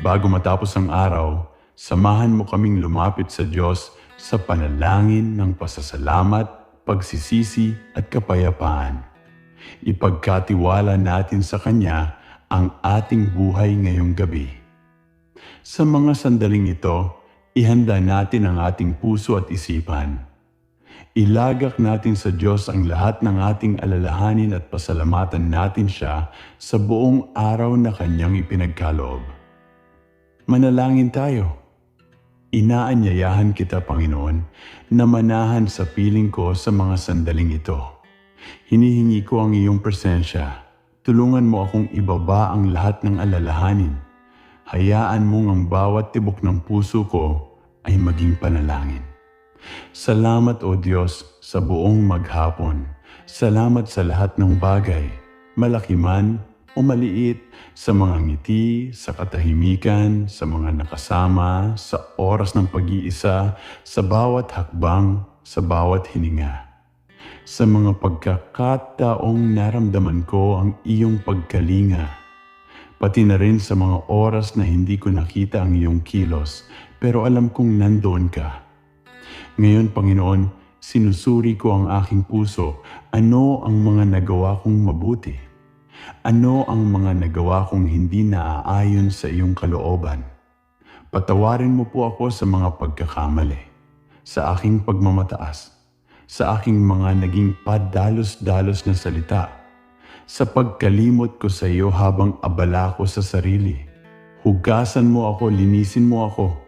Bago matapos ang araw, samahan mo kaming lumapit sa Diyos sa panalangin ng pasasalamat, pagsisisi at kapayapaan. Ipagkatiwala natin sa Kanya ang ating buhay ngayong gabi. Sa mga sandaling ito, ihanda natin ang ating puso at isipan. Ilagak natin sa Diyos ang lahat ng ating alalahanin at pasalamatan natin siya sa buong araw na Kanyang ipinagkaloob. Manalangin tayo. Inaanyayahan kita, Panginoon, na manahan sa piling ko sa mga sandaling ito. Hinihingi ko ang iyong presensya. Tulungan mo akong ibaba ang lahat ng alalahanin. Hayaan mong ang bawat tibok ng puso ko ay maging panalangin. Salamat o Diyos sa buong maghapon. Salamat sa lahat ng bagay, malaki man o maliit, sa mga ngiti, sa katahimikan, sa mga nakasama, sa oras ng pag-iisa, sa bawat hakbang, sa bawat hininga. Sa mga pagkakataong naramdaman ko ang iyong pagkalinga, pati na rin sa mga oras na hindi ko nakita ang iyong kilos, pero alam kong nandoon ka. Ngayon, Panginoon, sinusuri ko ang aking puso. Ano ang mga nagawa kong mabuti? Ano ang mga nagawa kong hindi naaayon sa iyong kalooban? Patawarin mo po ako sa mga pagkakamali, sa aking pagmamataas, sa aking mga naging padalos-dalos na salita, sa pagkalimot ko sa iyo habang abala ko sa sarili. Hugasan mo ako, linisin mo ako.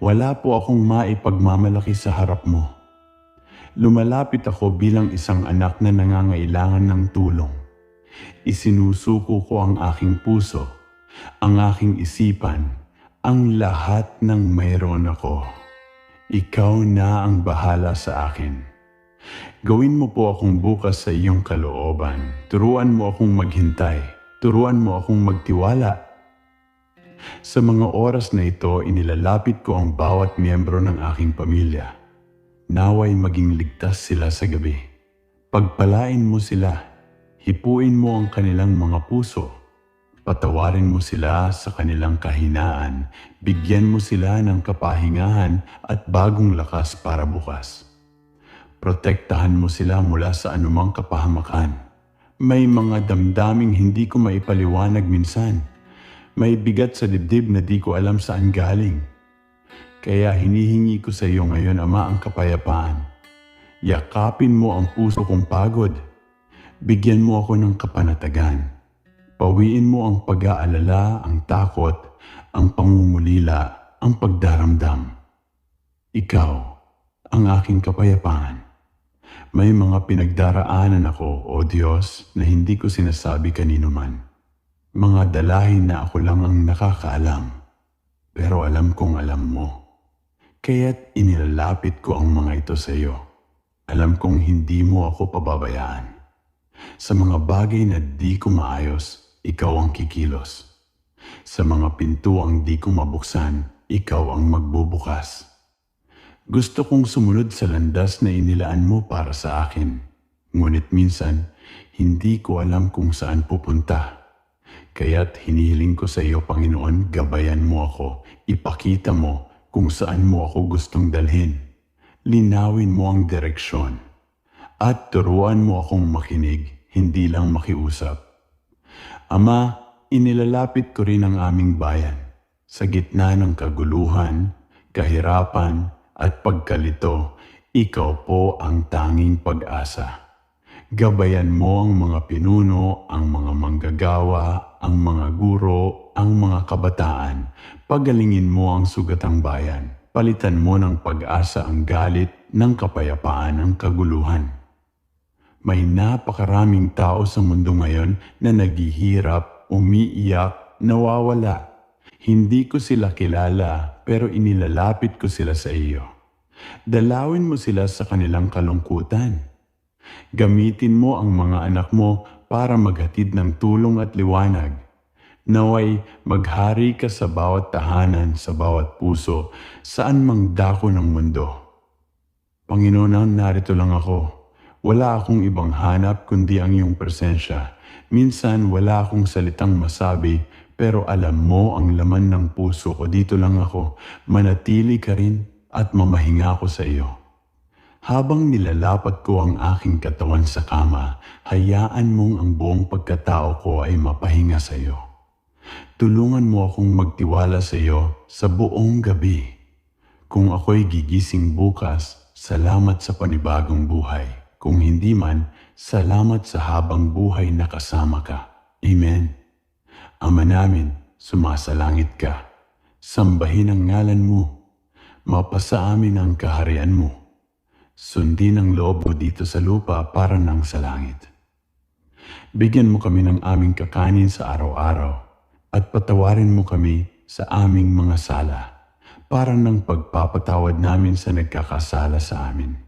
Wala po akong maipagmamalaki sa harap mo. Lumalapit ako bilang isang anak na nangangailangan ng tulong. Isinusuko ko ang aking puso, ang aking isipan, ang lahat ng mayroon ako. Ikaw na ang bahala sa akin. Gawin mo po akong bukas sa iyong kalooban. Turuan mo akong maghintay. Turuan mo akong magtiwala. Sa mga oras na ito, inilalapit ko ang bawat miyembro ng aking pamilya. Naway maging ligtas sila sa gabi. Pagpalain mo sila Hipuin mo ang kanilang mga puso. Patawarin mo sila sa kanilang kahinaan. Bigyan mo sila ng kapahingahan at bagong lakas para bukas. Protektahan mo sila mula sa anumang kapahamakan. May mga damdaming hindi ko maipaliwanag minsan. May bigat sa dibdib na di ko alam saan galing. Kaya hinihingi ko sa iyo ngayon, Ama, ang kapayapaan. Yakapin mo ang puso kong pagod Bigyan mo ako ng kapanatagan. Pawiin mo ang pag-aalala, ang takot, ang pangungulila, ang pagdaramdam. Ikaw, ang aking kapayapaan. May mga pinagdaraanan ako, O Diyos, na hindi ko sinasabi kanino man. Mga dalahin na ako lang ang nakakaalam. Pero alam kong alam mo. Kaya't inilalapit ko ang mga ito sa iyo. Alam kong hindi mo ako pababayaan. Sa mga bagay na di ko maayos, ikaw ang kikilos. Sa mga pintuang di ko mabuksan, ikaw ang magbubukas. Gusto kong sumunod sa landas na inilaan mo para sa akin. Ngunit minsan, hindi ko alam kung saan pupunta. Kaya't hinihiling ko sa iyo, Panginoon, gabayan mo ako, ipakita mo kung saan mo ako gustong dalhin. Linawin mo ang direksyon at turuan mo akong makinig, hindi lang makiusap. Ama, inilalapit ko rin ang aming bayan sa gitna ng kaguluhan, kahirapan at pagkalito. Ikaw po ang tanging pag-asa. Gabayan mo ang mga pinuno, ang mga manggagawa, ang mga guro, ang mga kabataan. Pagalingin mo ang sugatang bayan. Palitan mo ng pag-asa ang galit ng kapayapaan ng kaguluhan. May napakaraming tao sa mundo ngayon na naghihirap, umiiyak, nawawala. Hindi ko sila kilala pero inilalapit ko sila sa iyo. Dalawin mo sila sa kanilang kalungkutan. Gamitin mo ang mga anak mo para maghatid ng tulong at liwanag. Naway maghari ka sa bawat tahanan, sa bawat puso, saan mang dako ng mundo. Panginoon, narito lang ako wala akong ibang hanap kundi ang iyong presensya. Minsan wala akong salitang masabi Pero alam mo ang laman ng puso ko, dito lang ako, manatili ka rin at mamahinga ako sa iyo. Habang nilalapat ko ang aking katawan sa kama, hayaan mong ang buong pagkatao ko ay mapahinga sa iyo. Tulungan mo akong magtiwala sa iyo sa buong gabi. Kung ako'y gigising bukas, salamat sa panibagong buhay. Kung hindi man, salamat sa habang buhay na kasama ka. Amen. Ama namin, sumasalangit ka. Sambahin ang ngalan mo. Mapasa amin ang kaharian mo. Sundin ang loob mo dito sa lupa para nang sa langit. Bigyan mo kami ng aming kakanin sa araw-araw at patawarin mo kami sa aming mga sala para ng pagpapatawad namin sa nagkakasala sa amin.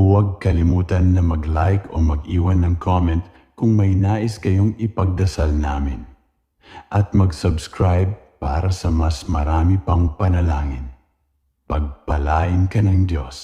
Huwag kalimutan na mag-like o mag-iwan ng comment kung may nais kayong ipagdasal namin. At mag-subscribe para sa mas marami pang panalangin. Pagpalain ka ng Diyos.